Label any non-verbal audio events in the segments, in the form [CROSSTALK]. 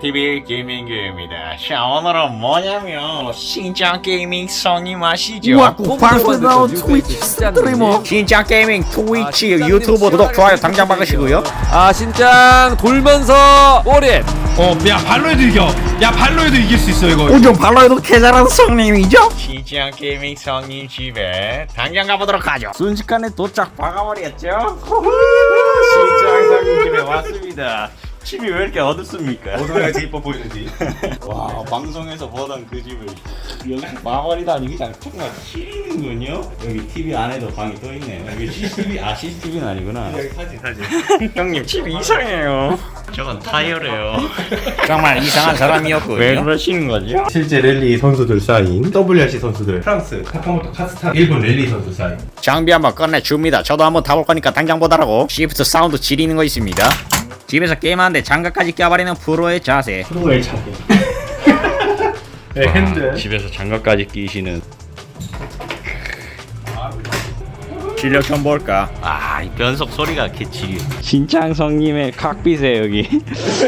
TV 김민규입니다. 자 오늘은 뭐냐면 신장 게이밍 성님 아시죠? 우와 국방에서 나온 트위치 스트리머 신장 게이밍 트위치 유튜브 구독 좋아요 당장 박으시고요. 아 신장 돌면서 꼬리 어, 야 발로에도 이겨. 야 발로에도 이길 수 있어 이거. 우정 발로에도 개잘하는 성님이죠? 신장 게이밍 성님 집에 당장 가보도록 하죠. 순식간에 도착 박아버렸죠? 신장 성님 집에 왔습니다. 집이 왜 이렇게 어둡습니까? 어디가 제일 이뻐 보이는지. [LAUGHS] 와 방송에서 보던 그 집을 여기 마을이다니 그냥 정말 시리는군요 여기 TV 안에도 방이 또 있네요 여기 CCTV 아 CCTV는 아니구나 사진 사진. [LAUGHS] 형님 집이 이상해요 저건 타이어래요 [LAUGHS] 정말 이상한 사람이었군요 왜 그러시는 거죠? 실제 랠리 선수들 사인, WRC 선수들, 프랑스, 카카모토 카스타, 일본 랠리 선수 사인. 장비 한번 꺼내 줍니다 저도 한번 타볼 거니까 당장 보더라고 시프트 사운드 지리는 거 있습니다 집에서 게임하는데 장갑까지 껴버리는 프로의 자세 프로의 자세. [LAUGHS] 네, 핸들. 집에서 장갑까지 끼시는 실력 좀 볼까? 아, 이 변속 소리가 개치리. 신장성님의 칵빛에 여기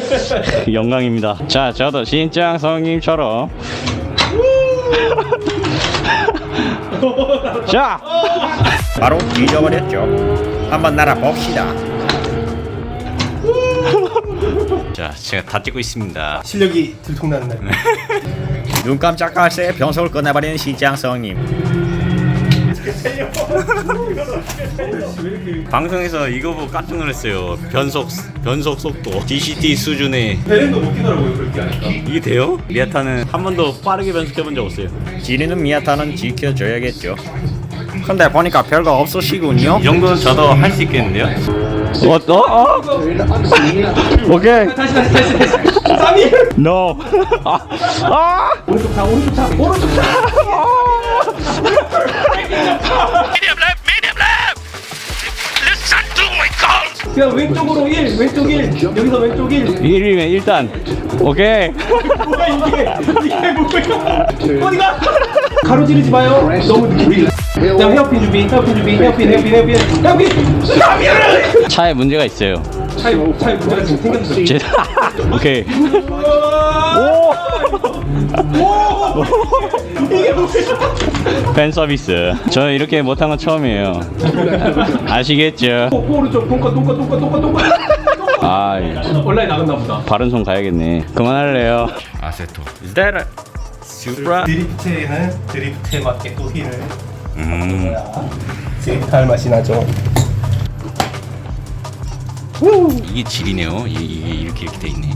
[LAUGHS] 영광입니다. 자, 저도 신장성님처럼 [LAUGHS] 자, 바로 뒤져버렸죠. 한번 날아 봅시다. 자, 제가 다 찍고 있습니다. 실력이 들통나는 날. [LAUGHS] 눈 깜짝할 새 변속을 꺼내버리는 시장성님. [LAUGHS] 방송에서 이거 보고 깜짝 놀랐어요. 변속 변속 속도 DCT 수준의 베렌도 못 끼더라고요 그렇게 하니까. 이게 돼요? 미아타는 한 번도 빠르게 변속해본 적 없어요. 지리는 미아타는 지켜줘야겠죠. 근데 보니까 별거 없으시군요. 이 정도는 저도 할 수 있겠는데요? 어, 어, 어? 오케이. 다시 다시 다시 다시. 쌈이. No. 아, 아. 오른쪽 차, 오른쪽 차, 오른쪽 차. 그냥 왼쪽으로 1, 왼쪽 1, 여기서 왼쪽 1. 1이면 일단 오케이. 뭐야 이게? 이게 뭐야? 어디가? 가로지르지 마요. 너무 느낌이. 자 헤어핀 준비, 헤어핀 준비, 헤어핀, 헤어핀, 헤어핀, 헤어핀. 헤어핀! 차에 문제가 있어요. 차이 차이 문제가 지금 생겼어. 제 [LAUGHS] 오케이. 팬 서비스. 저는 이렇게 못한 건 처음이에요. 아시겠죠? 오, 오른쪽 똥까 똥까 똥까 똥까 똥까. 아, 온라인 나갔나 보다. 바른 손 가야겠네. 그만할래요. 아세토. Is that Supra? 드리프트에는 드리프트에 맞게 또 힐을. 음. 드리프트 할 맛이 나죠. 이게 질이네요. 이게, 이게 이렇게 이렇게 돼 있네.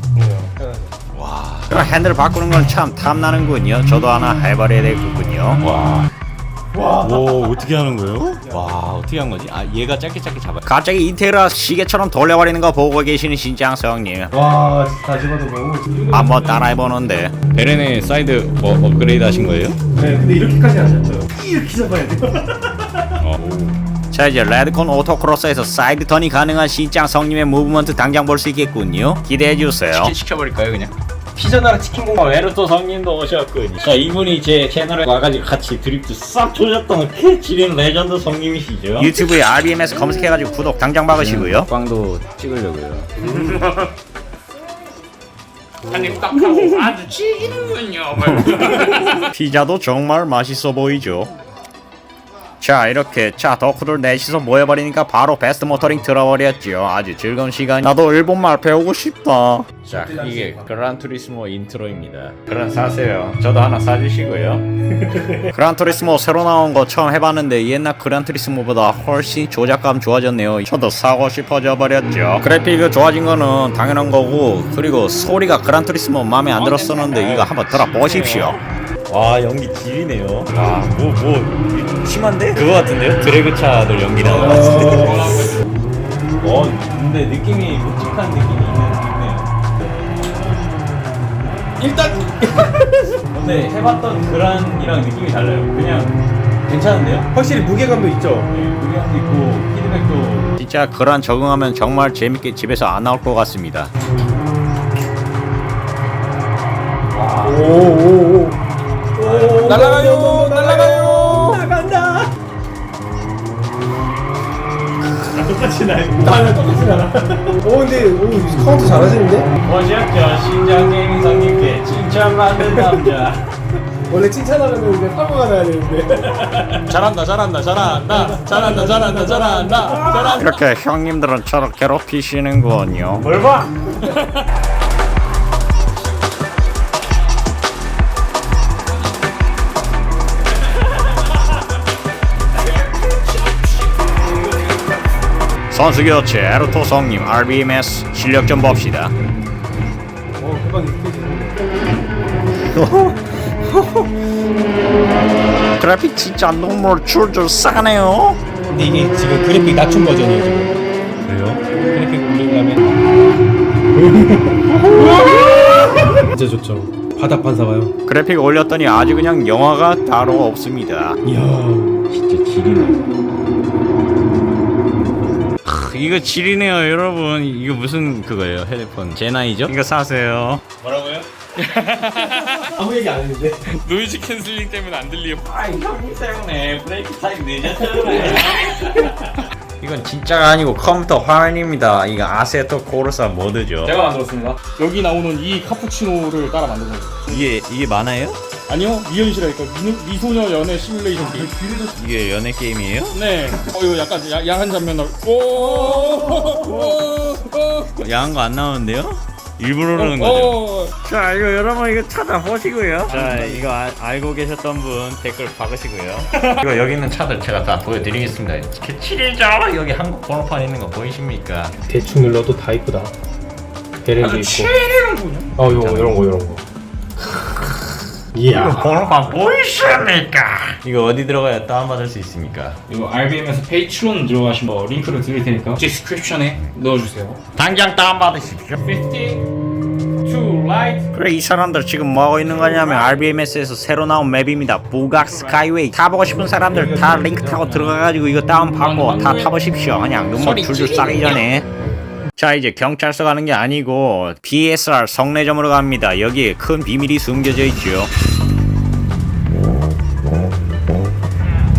와. 그럼 핸들 바꾸는 건 참 탐나는군요. 저도 하나 해버려야 되겠군요. 와. 와, 어떻게 하는 거예요? 와, 어떻게 한 거지? 아, 얘가 짧게 짧게 잡아. 갑자기 인테그라 시계처럼 돌려버리는 거 보고 계시는 신장 성님. 와, 다시 봐도 너무. 한번 따라해보는데. 베렌의 사이드 뭐 업그레이드 하신 거예요? 네, 근데 이렇게까지 하셨죠. 이렇게 잡아야 돼요. [LAUGHS] 자 이제 레드콘 오토크로스에서 사이드 턴이 가능한 신장 성님의 무브먼트 당장 볼 수 있겠군요. 기대해주세요. 시켜버릴까요 그냥? 피자나라 치킨 공방. 에르토 성님도 오셨군요. 자 이분이 제 채널에 와가지고 같이 드립트 싹 조졌던 그 지린 레전드 성님이시죠. 유튜브에 RBMS 검색해가지고 구독 당장 박으시고요. 빵도 찍으려고요. 한입 딱 하고 아주 지기는군요. [LAUGHS] 피자도 정말 맛있어 보이죠. 자 이렇게. 자 덕후들 넷이서 모여버리니까 바로 베스트 모터링 들어버렸죠 아주 즐거운 시간 나도 일본말 배우고 싶다. 자 이게 그란투리스모 인트로입니다. 그란 사세요. 저도 하나 사주시고요. [LAUGHS] 그란투리스모 새로 나온 거 처음 해봤는데 옛날 그란투리스모보다 훨씬 조작감 좋아졌네요. 저도 사고 싶어져 버렸죠. 그래픽이 좋아진 거는 당연한 거고 그리고 소리가 그란투리스모 마음에 안 들었었는데 이거 한번 들어보십시오 와 연기 질이네요 아뭐 뭐 심한데? 그거 같은데요? 드래그 차들 연기 나는 것 같은데 어 근데 느낌이 묵직한 느낌이 있는 있네요 일단 [LAUGHS] 근데 해봤던 그란이랑 느낌이 달라요 그냥 괜찮은데요? 확실히 무게감도 있죠. 네, 무게감도 있고 피드백도 진짜 그란 적응하면 정말 재밌게 집에서 안 나올 것 같습니다 날라가요, 날라가요. 나간다. 똑같이 나. 나는 똑같이 나라. 오 근데 오 카운트 잘하시는데? 보셨죠? 신장 게임상님께 칭찬 받는 남자. 원래 칭찬하려면 이제 사고가 나야 되는데. 잘한다, 잘한다, 잘한다, 잘한다, 잘한다, 잘한다, 잘한다. 이렇게 형님들은 저를 괴롭히시는군요. 뭘 봐? 선수 교체 에르토 성님 RBMS 실력 좀 봅시다. 어 금방 익숙해지네. 그래픽 진짜 너무 줄줄 싸네요. 근데 이게 지금 그래픽 낮춘 버전이에요 지금. 그래요? 그래픽 올리려면 [LAUGHS] 진짜 좋죠. 바닥 반사가요. 그래픽 올렸더니 아주 그냥 영화가 따로 없습니다. 이야 진짜 지리네. 이거 지리네요 여러분. 이거 무슨 그거예요 헤드폰 제 나이죠? 이거 사세요. 뭐라고요? [LAUGHS] 아무 얘기 안 했는데. 노이즈 캔슬링 때문에 안 들리요. 아이, 형 때문에 브레이크 타임 늦었잖아요. [LAUGHS] 이건 진짜가 아니고 컴퓨터 화면입니다. 이거 아세토 코르사 모드죠. 제가 만들었습니다. 여기 나오는 이 카푸치노를 따라 만든 거예요. 이게 이게 많아요? 아니요, 미연시라니까 미, 미소녀 연애 시뮬레이션 게임. 이게 연애 게임이에요? 네. 어, 이거 약간 야, 야한 장면 나올. 오, 오, 오, 야한 거 안 나오는데요? 일부러 그러는 거죠. 오. 자 이거 여러분 이거 찾아보시고요. 자 이거 아- 알고 계셨던 분 댓글 박으시고요. [LAUGHS] 이거 여기 있는 차들 제가 다 보여드리겠습니다. 이렇게 7일자 여기 한국 번호판 있는 거 보이십니까? 대충 눌러도 다 이쁘다. 베렌도 있고. 어, 요 이런 거 이런 거. [LAUGHS] 이야. 번호판 보이십니까? 이거 어디 들어가야 다운받을 수 있습니까? 이거 RBM에서 페이트론 들어가시면 뭐 링크를 드릴 테니까 디스크립션에 넣어주세요. 당장 다운받으십시오. 50 to light. 그래 이 사람들 지금 뭐하고 있는 거냐면 RBMS에서 새로 나온 맵입니다 부각 스카이웨이 타보고 싶은 사람들 다 링크 타고 들어가가지고 이거 다운받고 다 타보십시오 그냥 눈물 줄줄 싸기 전에 자 이제 경찰서 가는 게 아니고 BSR 성내점으로 갑니다 여기에 큰 비밀이 숨겨져 있죠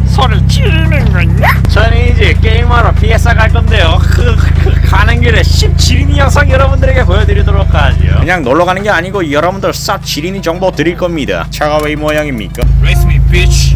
소리 지르는 거냐? 저는 이제 게임하러 BSR 갈 건데요 그, 그 가는 길에 17인이 영상 여러분들에게 보여드리도록 하죠 그냥 놀러 가는 게 아니고 여러분들 싹 지린이 정보 드릴 겁니다 차가 왜 이 모양입니까? Race me, bitch.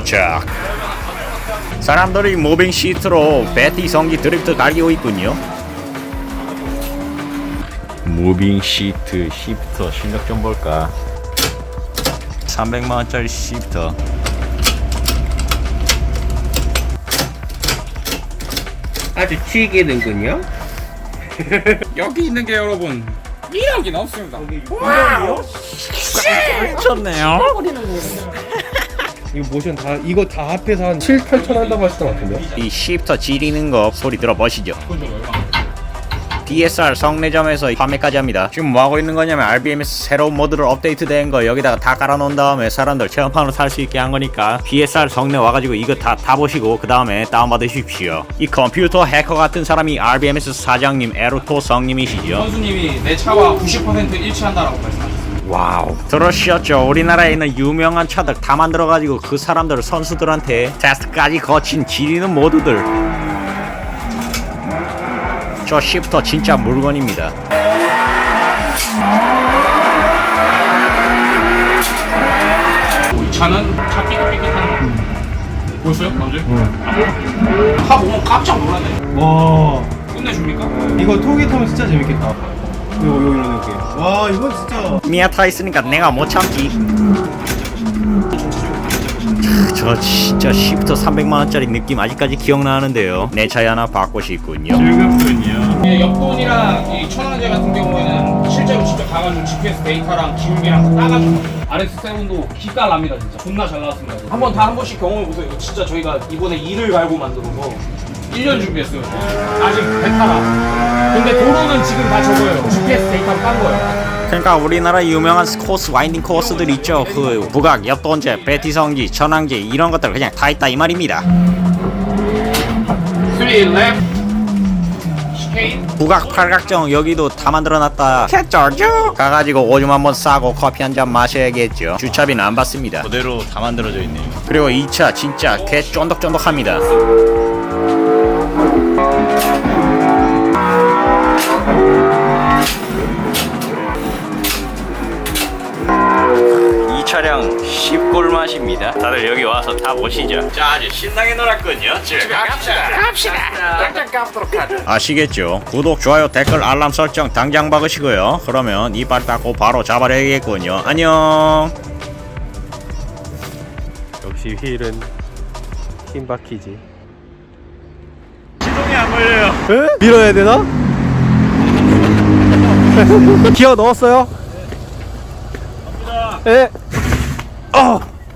도착. 사람들이 모빙 시트로 베티 성기 드리프트 갈기고 있군요. 무빙 시트 시프터 실력 좀 볼까? 300만원짜리 시프터 아주 튀기는군요. [LAUGHS] 여기 있는 게 여러분 1억이 넘습니다. 미쳤네요 이거 모션 다 이거 다 합해서 한 7, 8천 한다고 하시던 것 같은데. 이 시프터 지리는 거 소리 들어보시죠 DSR 성내점에서 판매까지 합니다. 지금 뭐 하고 있는 거냐면 RBMS 새로운 모드를 업데이트된 거 여기다가 다 깔아놓은 다음에 사람들 체험판으로 살 수 있게 한 거니까 BSR 성내 와가지고 이거 다 타보시고 그 다음에 다운받으십시오. 이 컴퓨터 해커 같은 사람이 RBMS 사장님 에루토 성님이시죠. 선수님이 내 차와 90% 일치한다라고 말씀하셨습니다. 와우 들으셨죠? 우리나라에 있는 유명한 차들 다 만들어가지고 그 사람들 선수들한테 테스트까지 거친 지리는 모드들 저 시프터 진짜 물건입니다 이 차는 차 삐끗삐끗하는 거. 보였어요? 먼저? 응. 차 보면 깜짝 놀랐네. 와 끝내줍니까? 이거 토기 타면 진짜 재밌겠다. 요, 요 이런 느낌. 와 이건 진짜. 미아타 있으니까 내가 못 참지. 저 진짜 시프터 300만 원짜리 느낌 아직까지 기억나는데요. 내 차에 하나 받고 싶군요. 예, 옆돈이랑 이 천원제 같은 경우에는 실제 실제로 직접 가가지고 GPS 데이터랑 기울기랑 다 따가지고 RX7도 기가 납니다 진짜. 존나 잘 나왔습니다. 한번 다 한 번씩 경험해 보세요. 이거 진짜 저희가 이번에 이를 갈고 만들어서 1년 준비했어요. 아직 베타라 근데 도로는 지금 다 저거예요. GPS 데이터로 딴 거예요. 그러니까 우리나라 유명한 코스 와인딩 코스들 있죠. 그 북악, 옆돈제, 베티성지, 천왕제 이런 것들 그냥 다 있다 이 말입니다. 3 left. 시케인 북악 팔각정 여기도 다 만들어놨다. 개쩔죠? 가가지고 오줌 한번 싸고 커피 한 잔 마셔야겠죠. 주차비는 안 받습니다. 그대로 다 만들어져 있네요. 그리고 2차 진짜 개 쫀득쫀득합니다 이 차량 10골 맛입니다. 다들 여기 와서 타 보시죠. 자, 아주 신나게 놀았군요. 집에 갑시다. 갑시다. 당장 가도록 하죠. 아시겠죠? 구독, 좋아요, 댓글, 알람 설정 당장 박으시고요. 그러면 이빨 닦고 바로 잡아야겠군요. 안녕. 역시 휠은 힘 박히지. 에? 밀어야 되나? [LAUGHS] 기어 넣었어요? 예.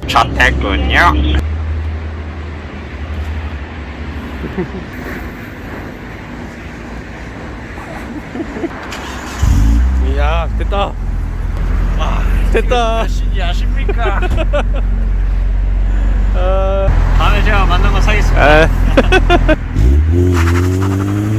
좋겠군요. [LAUGHS] 야 됐다. 됐다. 신이 아십니까? [LAUGHS] 어... 다음에 제가 만난 거 사겠습니다. 에. Uhum.